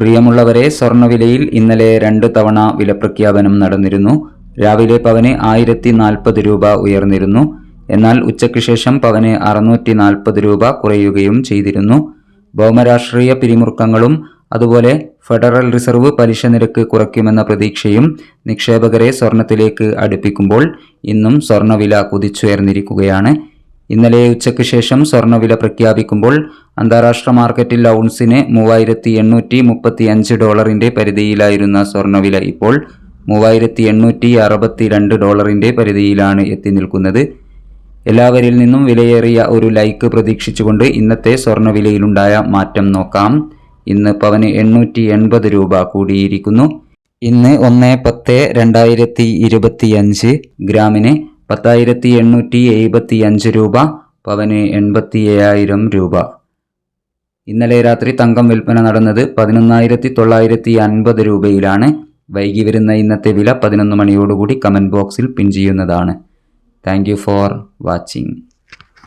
പ്രിയമുള്ളവരെ സ്വർണവിലയിൽ ഇന്നലെ രണ്ട് തവണ വിലപ്രഖ്യാപനം നടന്നിരുന്നു. രാവിലെ പവന് ആയിരത്തി നാൽപ്പത് രൂപ ഉയർന്നിരുന്നു. എന്നാൽ ഉച്ചയ്ക്ക് ശേഷം പവന് അറുന്നൂറ്റി നാൽപ്പത് രൂപ കുറയുകയും ചെയ്തിരുന്നു. ഭൗമരാഷ്ട്രീയ പിരിമുറുക്കങ്ങളും അതുപോലെ ഫെഡറൽ റിസർവ് പലിശ നിരക്ക് കുറയ്ക്കുമെന്ന പ്രതീക്ഷയും നിക്ഷേപകരെ സ്വർണത്തിലേക്ക് അടുപ്പിക്കുമ്പോൾ ഇന്നും സ്വർണവില കുതിച്ചുയർന്നിരിക്കുകയാണ്. ഇന്നലെ ഉച്ചയ്ക്ക് ശേഷം സ്വർണവില പ്രഖ്യാപിക്കുമ്പോൾ അന്താരാഷ്ട്ര മാർക്കറ്റിൽ ഔൺസിന് മൂവായിരത്തി എണ്ണൂറ്റി മുപ്പത്തി അഞ്ച് ഡോളറിന്റെ പരിധിയിലായിരുന്ന സ്വർണവില ഇപ്പോൾ മൂവായിരത്തി എണ്ണൂറ്റി അറുപത്തി രണ്ട് ഡോളറിന്റെ പരിധിയിലാണ് എത്തി നിൽക്കുന്നത്. എല്ലാവരിൽ നിന്നും വിലയേറിയ ഒരു ലൈക്ക് പ്രതീക്ഷിച്ചുകൊണ്ട് ഇന്നത്തെ സ്വർണവിലയിലുണ്ടായ മാറ്റം നോക്കാം. ഇന്ന് പവന് എണ്ണൂറ്റി എൺപത് രൂപ കൂടിയിരിക്കുന്നു. ഇന്ന് ഒന്ന് പത്ത് രണ്ടായിരത്തി ഇരുപത്തിയഞ്ച് ഗ്രാമിന് പത്തായിരത്തി എണ്ണൂറ്റി എഴുപത്തി അഞ്ച് രൂപ പവന് എൺപത്തി ഏഴായിരം രൂപ. ഇന്നലെ രാത്രി തങ്കം വിൽപ്പന നടന്നത് പതിനൊന്നായിരത്തി തൊള്ളായിരത്തി അൻപത് രൂപയിലാണ്. വൈകി വരുന്ന ഇന്നത്തെ വില പതിനൊന്ന് മണിയോടുകൂടി കമന്റ് ബോക്സിൽ പിൻ ചെയ്യുന്നതാണ്. Thank for watching.